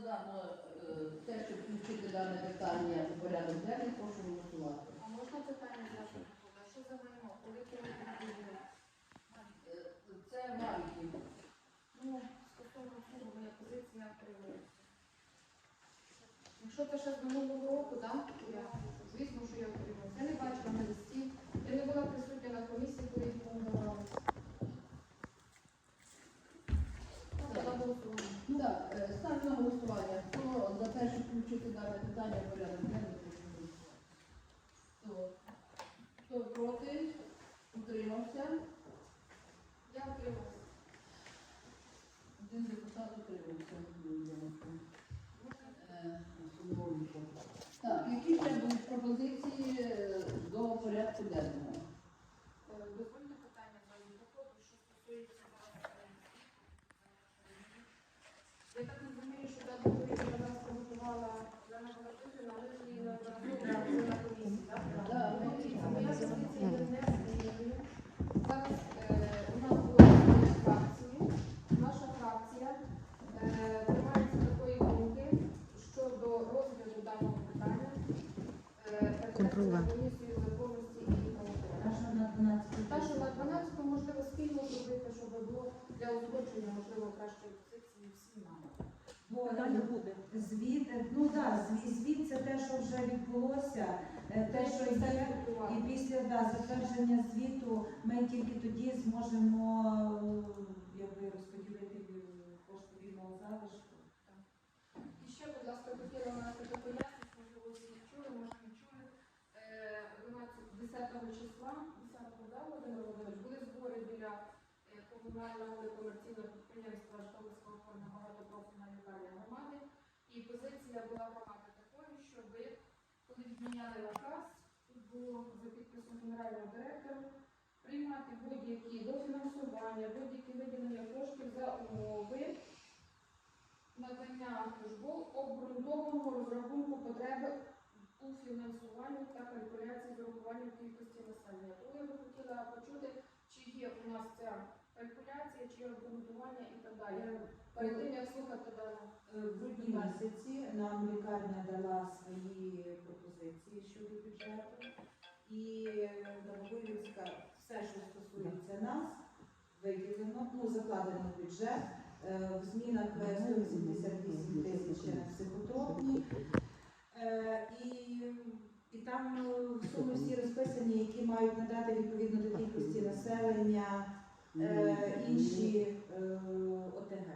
дано е, те, щоб включити дане питання у порядок денний, прошу голосувати. А можна питання задати? Що за майно? Коли Е, Це Марків. Ну, стосовно цього моя позиція приймається. Якщо це ще з минулого року, так? Я звісно, що я отримую. Я не бачила на листі. Я не була присутня на комісії, коли їх формували. Дала голосування. Ну так, е, ставлю на голосування. Хто за те, щоб включити дане питання порядок денний. Хто? Хто проти? Утримався? Я утримався. Один депутат утримався. Е, Так, які ще будуть пропозиції е, до порядку денного? Е, і. Та, що на 12 можливо спільно зробити, щоб було для узгодження, можливо, кращої позиції всім нам. Бо звіт, ну так, звіт, звіт це те, що вже відбулося, е, те, що є. І після да, затвердження звіту ми тільки тоді зможемо е, якби, розподілити е, кошти вільного залишку. І ще, будь ласка, хотіла внести таку пояснення, можливо, всі чули, може не чули. Е, 12 10 числа, 10 да, Володимир Володимирович, були збори біля е, комунального некомерційного підприємства Житомирського форму багатопрофільна лікарня громади. І позиція була громади такою, щоб коли відміняли наказ, тут було за підписом генерального директора, приймати будь-які дофінансування, будь-які виділення коштів за умови надання службов обґрунтованого розрахунку потреби у фінансуванні та калькуляції з урахуванням кількості населення. Тому я би хотіла почути, чи є у нас ця калькуляція, чи є обґрунтування і так далі. Перед тим, як слухати дане. Е, В грудні місяці нам лікарня дала свої пропозиції щодо бюджету. І Новогорівська, все, що стосується нас, виділено, ну, закладено в бюджет. Е, В змінах 188 тисяч на психотропні. Е, І, і там е, суми всі розписані, які мають надати відповідно до кількості населення е, інші е, ОТГ.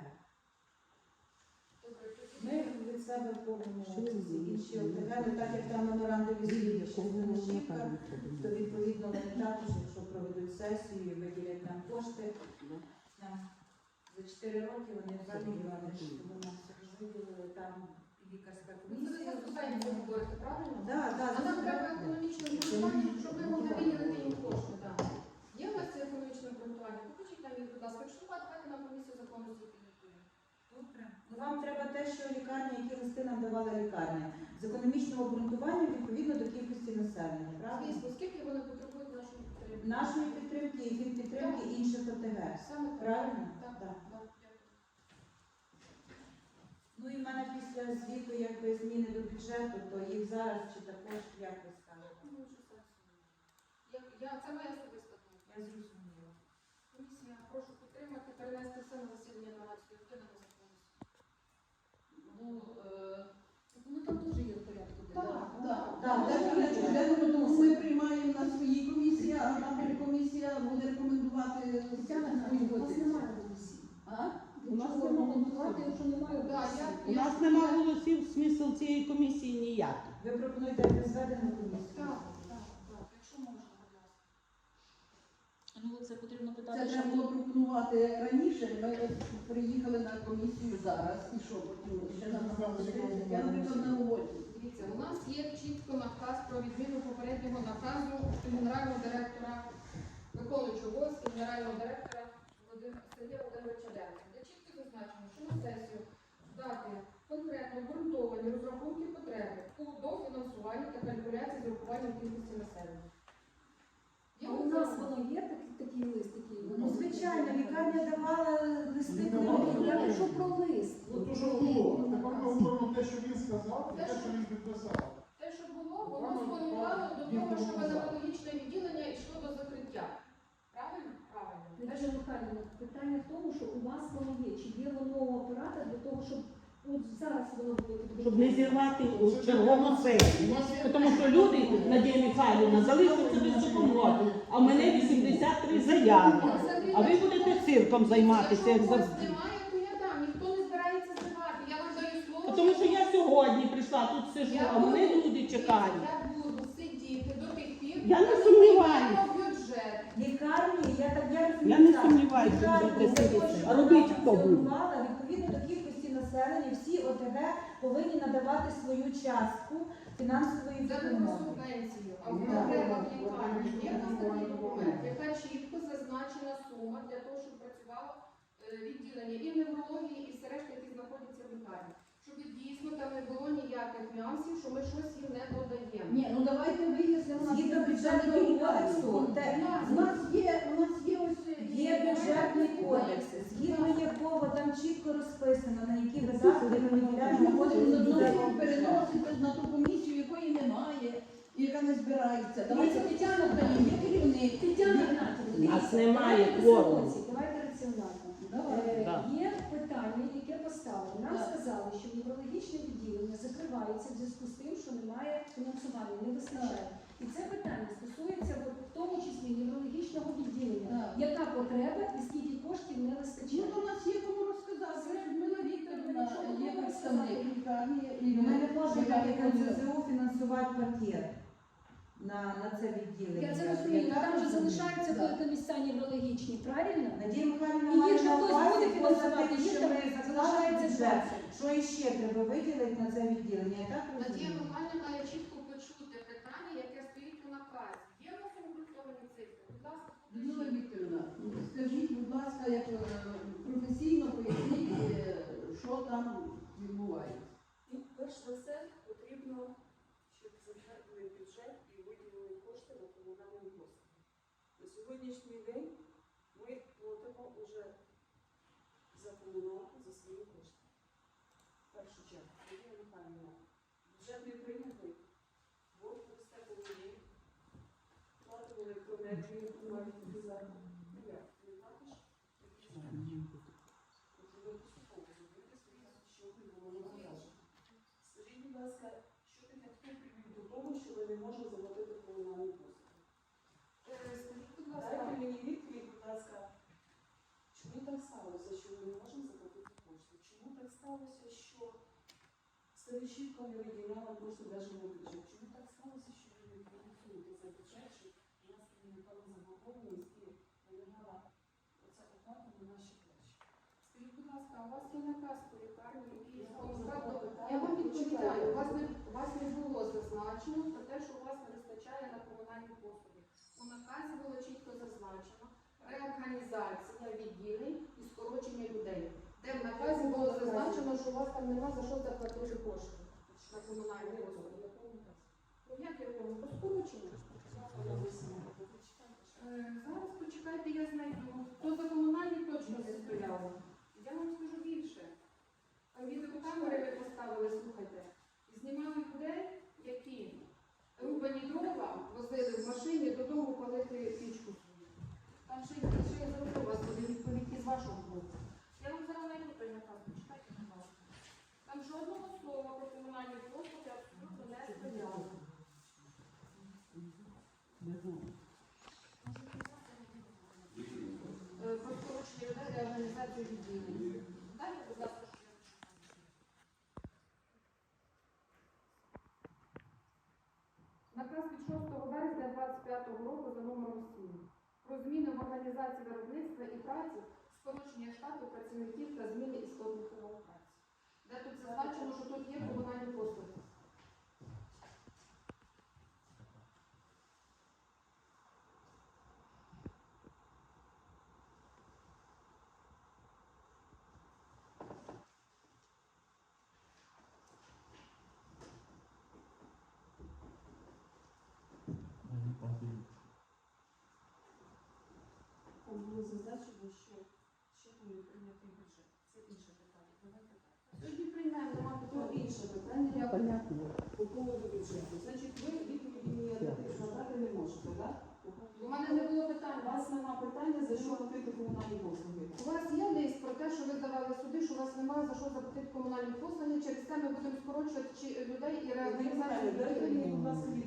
Добре, тоді Ми від себе в повному обсязі інші ОТГ, не так як там меморандум звільнення Щастинищівка, то відповідно вони також, якщо проведуть сесію виділять нам кошти, за 4 роки вони два мільйони, тому ж виділили там лікарська Ну, ви комісія. да, А нам треба економічне обґрунтування, щоб ми могли виділити їм кошти. так. Є у вас це економічне обґрунтування? Покажіть нам їх, будь ласка. Якщо немає, давайте на комісію законності підготуємо. Добре. Ну, вам треба те, що нам давала лікарня, з економічним обґрунтуванням відповідно до кількості населення, правильно? Звісно, скільки вони потребують нашої підтримки? Нашої підтримки і підтримки інших ОТГ. Саме так. Правильно? Так, Так. так. Ну і в мене після звіту якби зміни до бюджету, то їх зараз чи також як ви скажете. Я, я, це моя особиста думка. Я зрозуміла. Комісія, прошу підтримати, перенести все на засідання 12 години на законності. Ну, е, ну там теж є в порядку денному. Так, так. Тому ми приймаємо на своїй комісії, а там комісія буде рекомендувати позицію. А? У нас якщо немає я, У нас нема голосів, смисл цієї комісії ніякий. Ви пропонуєте безведену комісію? Так, так, так, якщо можна, будь ласка. Ну, це потрібно Це треба було пропонувати раніше. Ми приїхали на комісію зараз. І що потім ще нам назвали Я, наприклад, на угоді. Дивіться, у нас є чітко наказ про відміну попереднього наказу генерального директора, виконуючого обов'язки генерального директора Сергія Володимировича Дерка, де чітко зазначено, що на сесію дати конкретно обґрунтовані розрахунки потреби по дофінансуванні та калькуляції з урахуванням кількості населення. Є у нас воно є такий, такий лист, який Ну, звичайно, лікарня давала листи, Ну, коли Я кажу про лист. Ну, то що було? Ну, сказав, і те, що він підписав. Те, що було, воно спонукало до того, що педагогічне відділення йшло до закриття. Правильно? Правильно. Те, Михайлівна, питання в тому, що у вас воно є. Чи є воно у апарата для того, щоб от зараз воно буде Щоб не зірвати у чергову сесію. Тому що люди, Надія Михайлівна, залишаться без допомоги, а в мене 83 заяви. А ви будете цирком займатися, як завжди. немає, то я дам. Ніхто не збирається здавати. Я вам даю слово. Тому що я сьогодні прийшла, тут сижу, а мене люди чекають. Я буду сидіти до тих пір, Я не поки сумніваюсь. приймемо бюджет. Лікарні, я так я розумію. Я не так, сумніваюся, що лікарні будете сидіти. А робіть хто буде? функціонувала, кількості всі ОТГ повинні надавати свою частку фінансової допомоги. субвенцію, а в потребах лікарні. Є в документ, яка чітко зазначена сума для того, щоб працювало е, відділення і неврології, і все решта, які знаходяться в лікарні. Щоб дійсно там не було ніяких нюансів, що ми щось їм не додаємо. Ні, ну давайте вияснимо. Згідно бюджетного кодексу, У нас є, у нас є ось Є бюджетний кодекс, згідно якого там чітко розписано, на які видатки ми виділяємо Ми кошти з одного переносити на ту комісію, якої немає, і яка не збирається. Давайте Тетяна Україна, є керівник. Тетяна Гнатівна, Нас немає давайте кворуму. Давайте раціонально. Давай. Е, Да. Є питання, яке поставили. Нам сказали, що неврологічне відділення закривається в зв'язку з тим, що немає фінансування, не вистачає. І це питання стосується от, в тому числі неврологічного відділення. Так. Яка потреба і скільки коштів не Ну, вистачає? то у нас є кому розказати. Людмила Вікторівна є представник лікарні. і Ми не можемо, яка як виконує. Фінансувати пакет на, на це відділення. Я це розумію, Я але там же залишаються Так. великі місця неврологічні, правильно? Надія Михайлівна І має якщо на хтось увазі, буде поза фінансувати, тим, є що там ми заклали залишається бюджет. Що іще треба виділити на це відділення? Я так Надія? Михайлівна має чітко почути питання, яке стоїть у наказі. Є у нас обґрунтовані цифри? Будь ласка, Людмила. Вікторівна, скажіть, будь ласка, як е, професійно поясніть, е, що там відбувається. Перш за все, потрібно, щоб затвердили бюджет і виділили кошти на комунальні послуги. На сьогоднішній день ми платимо вже за комуналку за свої кошти. В першу чергу, Надія Михайлівна, бюджет не прийнятий, борг росте коли є. Платимо електроенергію, платимо за Ну, як, не платиш? Тобто ви поступово зробите свої щодо було навантаження. Скажіть, будь ласка, що таке хто привів до що не можете заплатити комунальні послуги? Е, Скажіть, будь ласка, будь ласка, чому так сталося, що ми не можемо заплатити кошти? Чому так сталося, що Ставищівка не виділяла кошти навіть? Чому так сталося, що ви не фінансуєте за бюджет, щоб у нас виникала заборгованість і оця оплата на наші плечі? скажіть, будь ласка, у вас є наказ по лікарні, який Я вам відповідаю, у вас не у вас не було зазначено про те, що у вас не вистачає на комунальні послуги. У наказі було чітко зазначено реорганізація відділень і скорочення людей. Де в наказі було зазначено, що у вас там нема за що заплатити кошти на комунальні послуги. Ну як я кажу, про скорочення? Е, Зараз почекайте, я знайду. То за комунальні точно не стояло. Я вам скажу більше. Відеокамери ви поставили, слухайте, знімали людей, які рубані дрова возили в машині додому палити пічку свою. Там ще, ще я зроблю у вас буде відповідь із вашого боку. Я вам зараз знайду той наказ, почекайте, будь ласка. Там жодного слова про комунальні послуги абсолютно не стояло. 2005 року за номером 7 про зміни в організації виробництва і праці, сполучення штату працівників та зміни істотних умов праці. Де тут зазначено, що тут є комунальні послуги. Зазначено, що ще не прийнятий бюджет. Це інше питання. Давайте так. Сьогодні нема То питань. інше питання, питання по поводу бюджету. Значить, ви відповіді мені надати не можете, так? У мене не було У вас нема питання, за що платити комунальні послуги. У вас є лист про те, що ви здавали суди, що у вас немає за що заплатити комунальні послуги, через це ми будемо скорочувати людей і відповідь.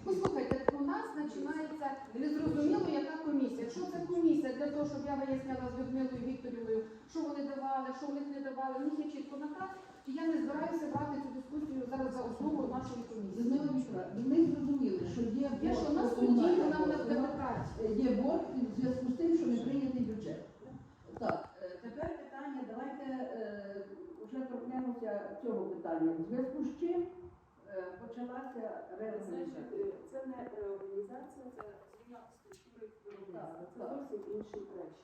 Послухайте, у нас починається незрозуміло, яка комісія. Якщо це комісія для того, щоб я виясняла з Людмилою Вікторівною, що вони давали, що в них не давали, в них є чітко наказ, і я не збираюся брати цю дискусію зараз за основу нашої комісії. Людмила Вікторівна, ми зрозуміли, що є Є, що у нас суді, не послуга. демократія. Є борг в зв'язку з тим, що не прийнятий бюджет. Так, е, тепер питання, давайте е, вже торкнемося цього питання. В зв'язку з чим е, почалася Значить, реорганізація? е, це не реорганізація, це зміна структури виробництва. Це зовсім інші речі.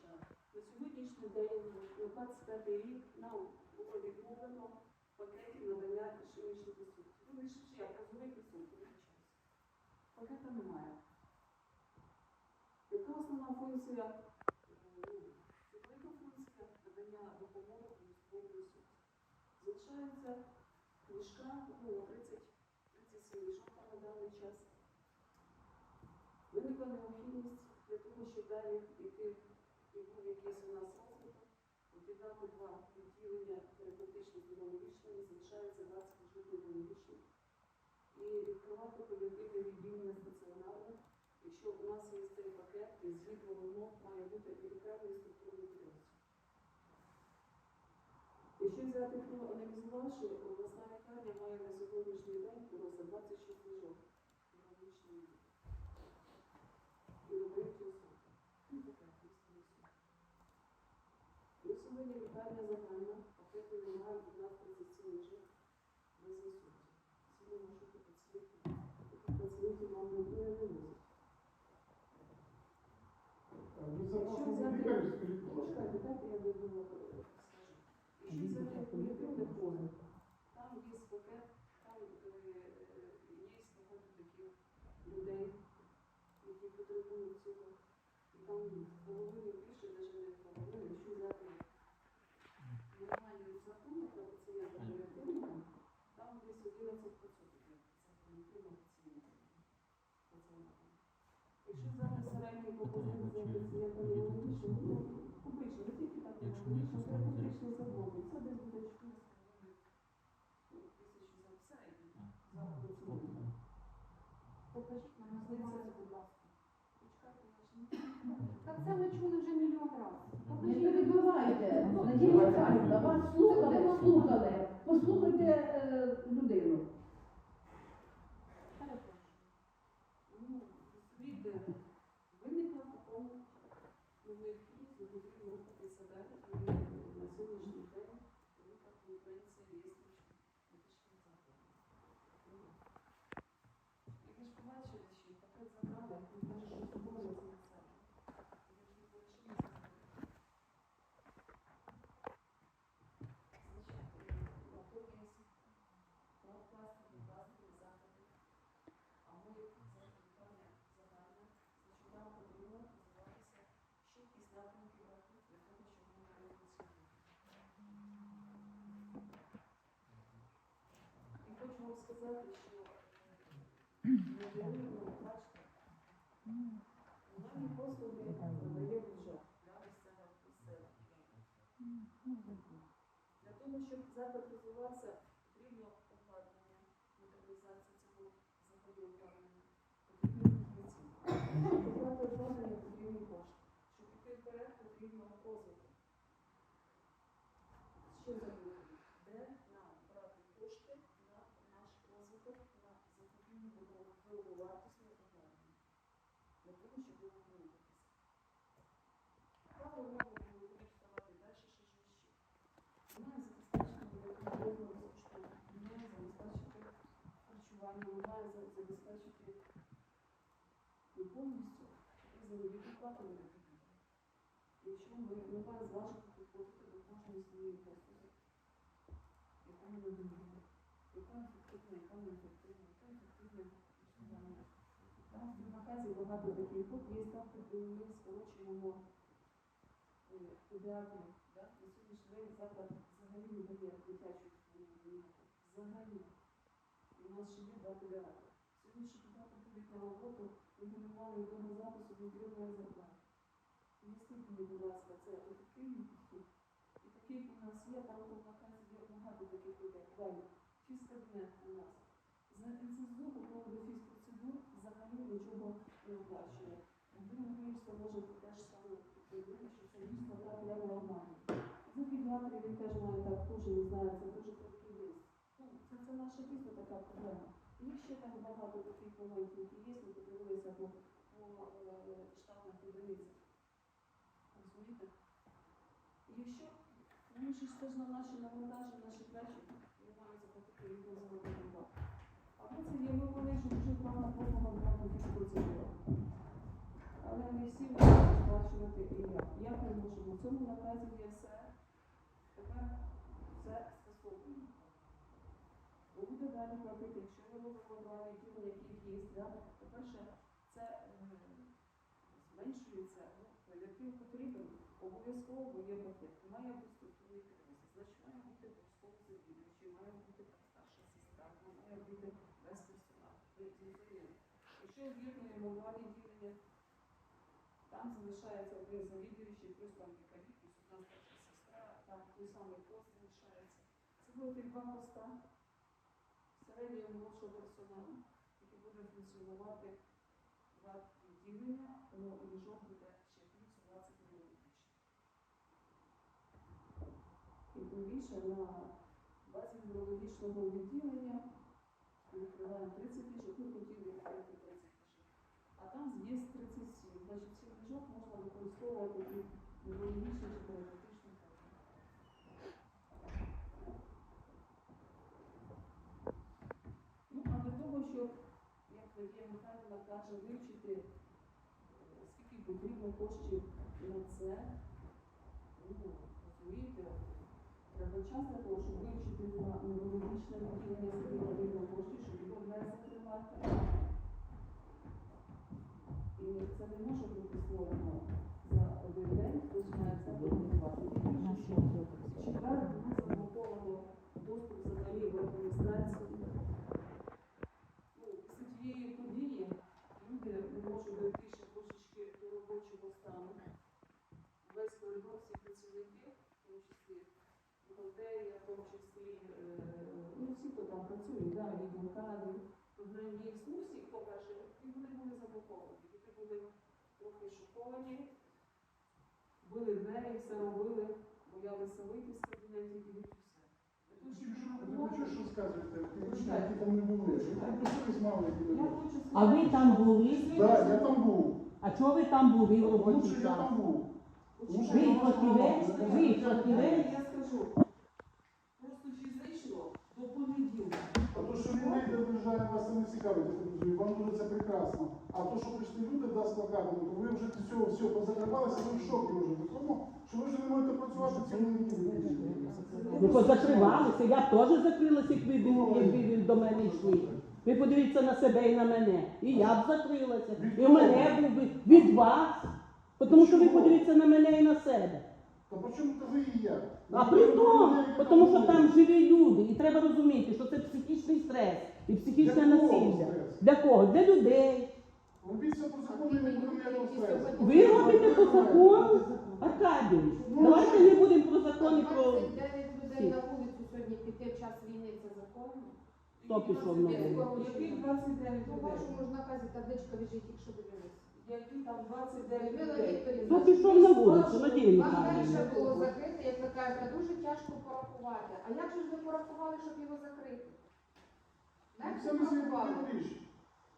На сьогоднішній день, на 25 рік, нам було відмовлено в пакеті надання ішемічних услуг. Ну, ви ж як розумний присутні, вибачаюся. Пакета немає. Яка основна функція? е, велика функція надання допомоги у військовому присутні. Залишається ліжка, ну, 30 37 ліжок на даний час. Виникла необхідність для того, щоб далі йти і був якийсь у нас розвиток, об'єднати два відділення терапевтично-здоров'ячне, залишається 20 ліжок і відкривати колективне відділення стаціонарне. Якщо у нас є цей пакет, і згідно воно має бути і окремий структурний підрозділ. Якщо взяти проаналізувавши, обласна лікарня має на сьогоднішній день просто 26 ліжок хірургічної і робити особи. Ну, все. Плюс сьогодні лікарня загальна, пакети вимагають від нас 37 ліжок без інсульту. Сьогодні маршрути пацієнтів, таких пацієнтів нам не вивозять. Ви за власну лікарю скажіть, будь ласка. Почекайте, дайте я додумала, скажу. Якщо взяти колективне поле, там є пакет, там е, е, є багато таких людей, які потребують цього. І там половину більше, навіть не половину, якщо взяти нормальний розрахунок на пацієнта колективного, там десь 11 відсотків це колективного пацієнта. пацієнта. Якщо взяти середній показник за пацієнта неврологічного, ну, обично, не тільки так неврологічно, це фактично заблокує. Це десь буде 4,5 тисячі за все, за пацієнта. Покажіть нам Назвіться, будь ласка. Почекайте, я ж не Так це ми чули вже мільйон разів. Не перебивайте, Надія Михайлівна, вас слухали, слухали. Послухайте е, людину. Ну, від е, виникла в такому ну, необхідність, ми потрібно рухати себе і на сьогоднішній день велика конкуренція є між медичними закладами. Ну, І ви ж побачили, що пакет забрали, він каже, що собою за це. Ви ж не залишилися. Значить, натомість пластові пластові заклади а ми це питання загальне, значить нам потрібно розвиватися швидкість напрямків рахунку для того, щоб ми могли працювати. І хочу вам сказати, що не дивуємо, бачите, комунальні послуги надає бюджет для місцевого населення. Для того, щоб заклад повністю заробітну плату не потрібно. Якщо ми немає зважити підходити до кожної своєї послуги, яку ми надаємо, яка ефективна, яка не ефективна, яка ефективна існування. Там в наказі багато таких от є ставки, де ми скорочуємо е, педіатрів. Да? На сьогоднішній день заклад взагалі не дає дитячу допомогу. Взагалі. у нас ще є два телеатри. Сьогодні, щоб дати ходить на роботу, не мали одного запису зарплати. Поясніть мені, будь ласка, це ефективний підхід. І такий у нас є, там у наказі є багато таких людей. Далі, фізкабінет у нас. За НСЗУ по поводу фізпроцедур взагалі нічого не оплачує. Андрій Григорівська може теж саме підтримати, що це дійсно так я не обманю. За педіатрів він теж має так теж не знаю, це дуже короткий лист. Ну, це, це наша дійсно така проблема. Є ще там багато таких моментів, є, ми подивилися по, е, штатних одиницях. Розумієте? Якщо вони ж теж на наші навантаження, наші плечі, мають заплатити їх за зарплату. Або це є ми вони, що дуже багато послуга багато фізпроцедура. Але не всі можуть сплачувати і я. Ми можемо? В цьому наказі є все. Тепер все скасовуємо. Бо буде далі платити, якщо ми робимо два відділення, да? по-перше, це е, зменшується, ну, колектив потрібен, обов'язково бо є пакет. Має бути структурний кризис, значить має бути обов'язково завідувачі, має бути старша сестра, має бути весь розумієте? Якщо об'єднуємо два відділення, там залишається один завідуючий, плюс там лікарі, плюс одна старша сестра, там той самий пост залишається. Це буде два поста середнього молодшого персоналу, буде два відділення, ну і ліжок буде ще 20 неврологічних. І тим більше на базі неврологічного відділення відкриваємо 30 ліжок, ми хотіли відкрити 30 ліжок. А там є 37. Значить, цих ліжок можна використовувати і неврологічні чи терапевтичні програми. Ну, а для того, щоб, як Надія Михайлівна каже, вивчити, е, скільки потрібно коштів на це, ну, розумієте, треба час для того, щоб вивчити на неврологічне відділення, скільки потрібно коштів, щоб його не закривати. І це не може бути створено за один день, хтось має це організувати. Четвер було заблоковано доступ взагалі в адміністрацію. Ну, після тієї події люди не можуть дойти ще трошечки до робочого стану. Весь коридор, всі працівники, в тому числі бухгалтерія, в тому числі, е, ну всі, хто там працюють, да, відділ кадрів, програміст, ну всі, хто каже, і вони були заблоковані. Люди були трохи шоковані, били двері, все робили, боялися вийти з кабінетів і все. Були. Мало, які не були. А ви там були? Так, я там був. А чого ви там були я там був. Ви фахівець? Ви фахівець? Я скажу, просто фізично до понеділка. А то, що він вийде, виїжджає, вас це не цікавить. Вам дуже це прекрасно. А то, що прийшли люди да, з плакатами, то ви вже з цього всього позакривалися, ви в шокі вже. В тому, що ви вже не можете працювати цілу неділю. Ви позакривалися, я теж закрилася, як ви, ви до мене йшли. Ви подивіться на себе і на мене. І я б закрилася. І в мене був би від вас. Тому що ви подивіться на мене і на себе. Та чому то ви і я? А при тому, тому що там живі люди, і треба розуміти, що це психічний стрес і психічне Для кого насилля. стрес? Для кого? Для людей. Робіть все по закону і не буде. Ви робите по закону, Аркадійович. Давайте не будемо про закони про 29 людей на вулицю сьогодні піти в час війни це законно. хто пішов на вулицю. Яких 29 По людей? вашому ж табличка лежить, якщо дивилися. Які там 29 Людмила людей? Вікторівна, Хто пішов на вулицю? Надія Вам раніше було закрите, як ви кажете, дуже тяжко порахувати. А як же ж ви порахували, щоб його закрити? Це ви не свої річ.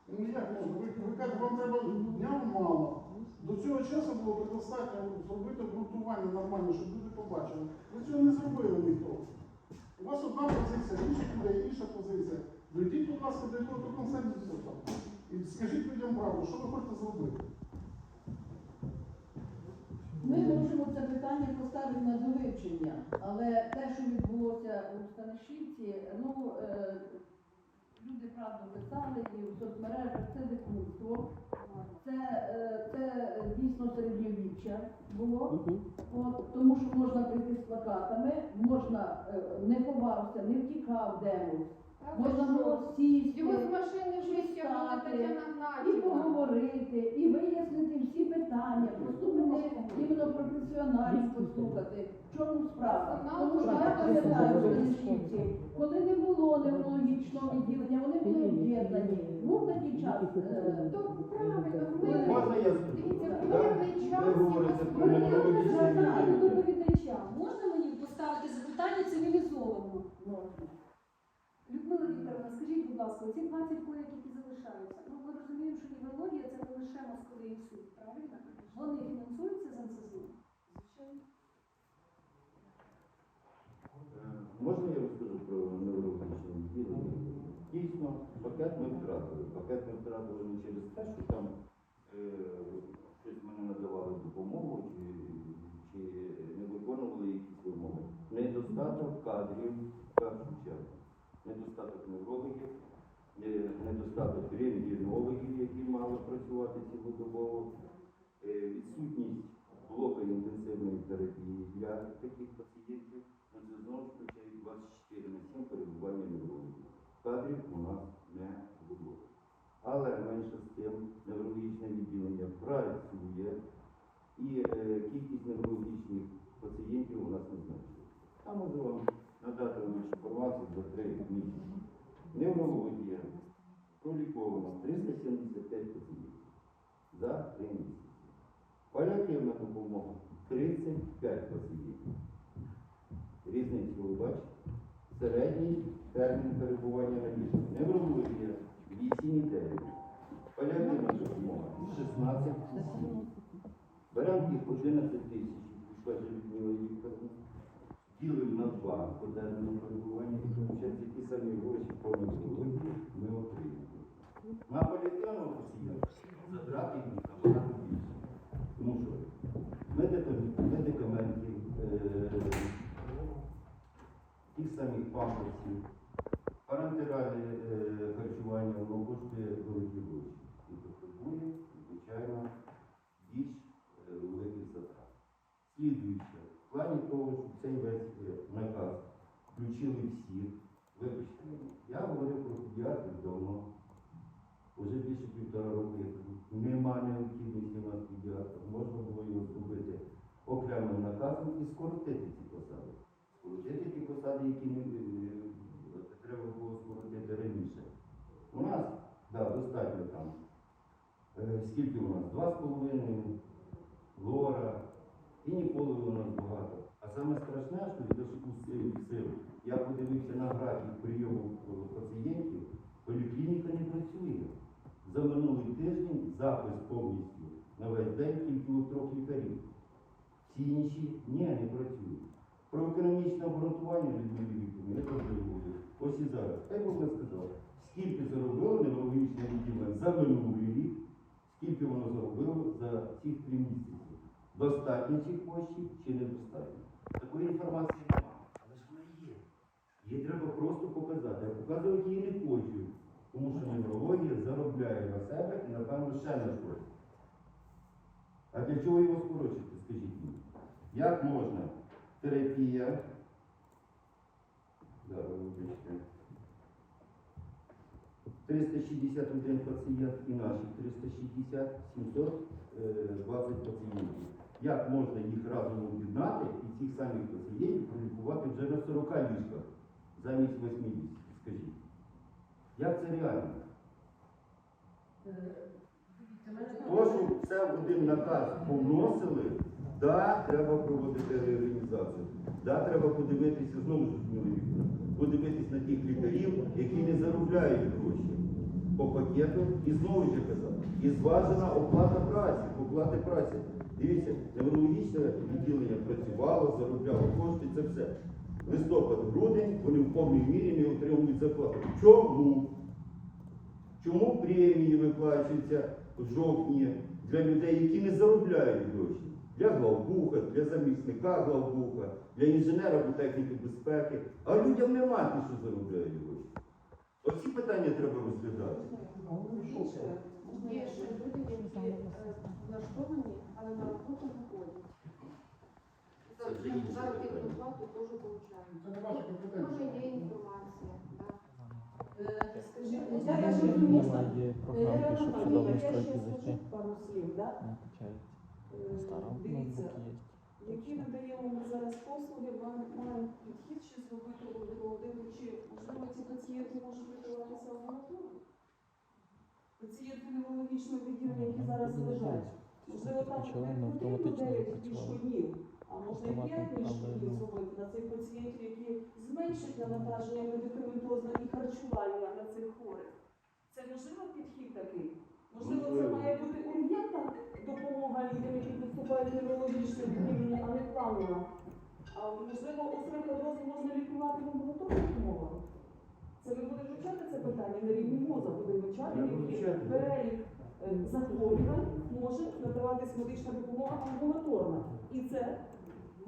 Ну як можна? Ви, ви кажете, вам треба дня мало. До цього часу було предостатньо зробити обґрунтування нормально, щоб люди побачили. Ви цього не зробили ніхто. У вас одна позиція, інших людей, інша позиція. Дойдіть, будь ласка, до якого консенсусу там. І скажіть людям правду, що ви хочете зробити. Ми можемо це питання поставити на довивчення, але те, що відбулося у Станишівці, ну е, люди правду писали і в соцмережах це дикунство. Це, е, це дійсно середньовіччя було. От, тому що можна прийти з плакатами, можна е, не ховався, не втікав демос, Так, Можна було сісти. Його з машини стягнула і поговорити, і вияснити всі питання, послухати іменно професіоналів послухати. В чому справа? Тому що я пам'ятаю в Лисівці, коли не було неврологічного відділення, вони були об'єднані. Був такий час. То правильно, ми Можна я скажу? мирний час Ви говорите про неврологічне до відділення. доповідача. Можна мені поставити запитання цивілізовано? Людмила Вікторовна, скажіть, будь ласка, ці 20 коїк, які залишаються, ну ми розуміємо, що неврологія це не лише мозковий інсульт, правильно? Вони фінансуються з НСЗУ? Звичайно. Е, Можна я розкажу про неврологічне відділення? Дійсно, пакет ми втратили. Пакет ми втратили не через те, що там е, щось ми не надавали допомогу чи, чи не виконували якісь вимоги. Недостаток кадрів в першу чергу. Недостаток неврологів, е, недостаток рентгенологів, які мали працювати цілодобово, е, відсутність блока інтенсивної терапії для таких пацієнтів. Ну, це знову ж таки 24 на 7 перебування неврологів. Кадрів у нас не було. Але менше з тим неврологічне відділення працює і е, кількість неврологічних пацієнтів у нас не зменшується. Я можу вам надати вам інформацію за три місяці. Неврологія проліковано 375 пацієнтів за три місяці. Паліативна допомога 35 пацієнтів. Різницю ви бачите? Середній термін перебування на ліжку. Неврологія 8,9. Паліативна допомога 16 тисяч. Беремо їх 11 тисяч, пішла вже Людмила Вікторовна. Ділимо на два по денному перебуванні, і виходить, ті самі гроші по неврології ми отримуємо. На паліативного пацієнта затрати їм набагато більше. Тому що медика- медикаментів, е, тих самих памперсів, парентеральне е, харчування, воно коштує великі гроші. І потребує, звичайно, більш е, великих затрат. Слідуюче, в плані того, щоб цей весь е, наказ включили всіх, вибачте мені, я говорив про педіатрів давно, Уже більше півтора року я кажу, нема необхідності у нас педіатра. Можна було його зробити окремим наказом і скоротити ці посади. Скоротити ті посади, які не е, треба було скоротити раніше. У нас, да, достатньо там. Е, скільки у нас? Два з половиною, лора, і ніколи у нас багато. А саме страшне, що від у силу, силу. Я подивився на графік прийому е, пацієнтів, поліклініка не працює. За минулий тиждень запис повністю на весь день тільки трьох лікарів. Всі інші ні, не працюють. Про економічне обґрунтування Вікторівні я теж говорю. Ось і зараз. Бог не сказав, скільки заробило неврологічне відділення за минулий рік, скільки воно заробило за ці три місяці. Достатньо цих коштів чи недостатньо? Такої інформації немає. Але ж вона є. Її треба просто показати. А показувати її не хочуть. Тому що неврологія заробляє на себе і, напевно, ще на щось. А для чого його скорочити, скажіть мені? Як можна терапія? Да, вибачте. 361 пацієнт і наших 360, 720 пацієнтів. Як можна їх разом об'єднати і цих самих пацієнтів пролікувати вже на 40 ліжках замість 80, скажіть? Як це реально? То, що все в один наказ повносили, да, треба проводити реорганізацію. Да, треба подивитися знову ж подивитись на тих лікарів, які не заробляють гроші по пакету. І знову ж я і зважена оплата праці, оплати праці. Дивіться, неврологічне відділення працювало, заробляло кошти, це все. Листопад, грудень, вони в повній мірі не отримують зарплату. Чому? Чому премії виплачуються в жовтні для людей, які не заробляють гроші? Для главбуха, для замісника главбуха, для інженера або техніки безпеки. А людям нема ті, що заробляють гроші. Оці питання треба розглядати. Є ще люди, які е, влаштовані, але на роботу не ходять. Інше Заробітну плату теж компетенція. Може є інформація. Скажіть, Я я так так розумію, я ще скажу пару слів. Е, Старом Дивіться. Які надаємо ми зараз послуги, маємо підхід чи зробити Олег Володимирович, чи можливо ці пацієнти можуть лікуватися в амбулаторії? Пацієнти неврологічного відділення, які зараз лежать. Можливо, там не потрібно 9 запрацювало. мішкоднів, а може 5 Автоматом, мішкодів ну. зробити на цих пацієнтів, які зменшать навантаження медикаментозне і харчування на цих хворих. Це можливо підхід такий? Можливо, це має бути ургентна допомога людям, які підступають до неврологічного відділення, а не планова. А можливо, остеохондроз можна лікувати в амбулаторних умовах? Це ми будемо вивчати це питання на рівні мозку, будемо вивчати, який перелік е, захворювань може надаватись медична допомога амбулаторна. І це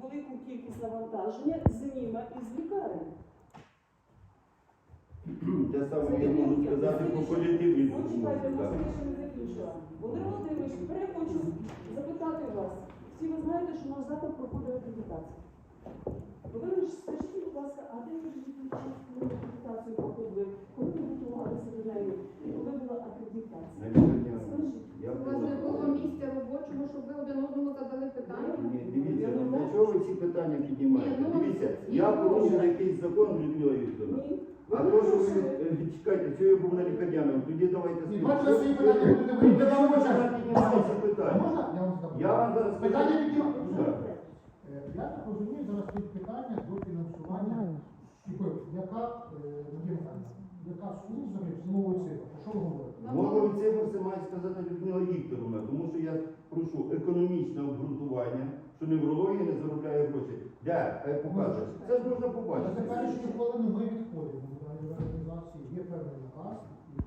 велику кількість навантаження зніме із лікарень. Те саме я можу сказати по політивній Почекайте, допомозі. ми ще не закінчила. Володимир Володимирович, тепер я хочу запитати вас. Всі ви знаєте, що наш заклад проходить акредитацію. Володимир, скажіть, будь ласка, а де ви акредитацію проходили? Коли ви готувалися до неї? І коли була акредитація? Скажіть. У вас не було місця робочого, щоб ви один одному задали питання? Ні, дивіться, ну для чого ви ці питання піднімаєте? Ну, Дивіться, я ну, порушив якийсь закон, Людмила Вікторовна. Ні. А то, що ви е, чекайте, що я був на лікарняному, тоді давайте Ні, скажіть. давайте свої питання будете вирішувати. тоді ви зараз піднімаєте А питання. можна я вам скажу? Я вам зараз Питання. Так. Е, Я так розумію, зараз стоїть питання до фінансування, типу, яка, е, Надія Михайлівна, яка сума взагалі з цифри? Про що ви говорите? Цифр це має сказати Людмила Вікторовна, тому що я прошу економічне обґрунтування, що неврологія не заробляє гроші. Де? Хай покаже. Це ж можна За побачити. теперішню хвилину ми відходимо.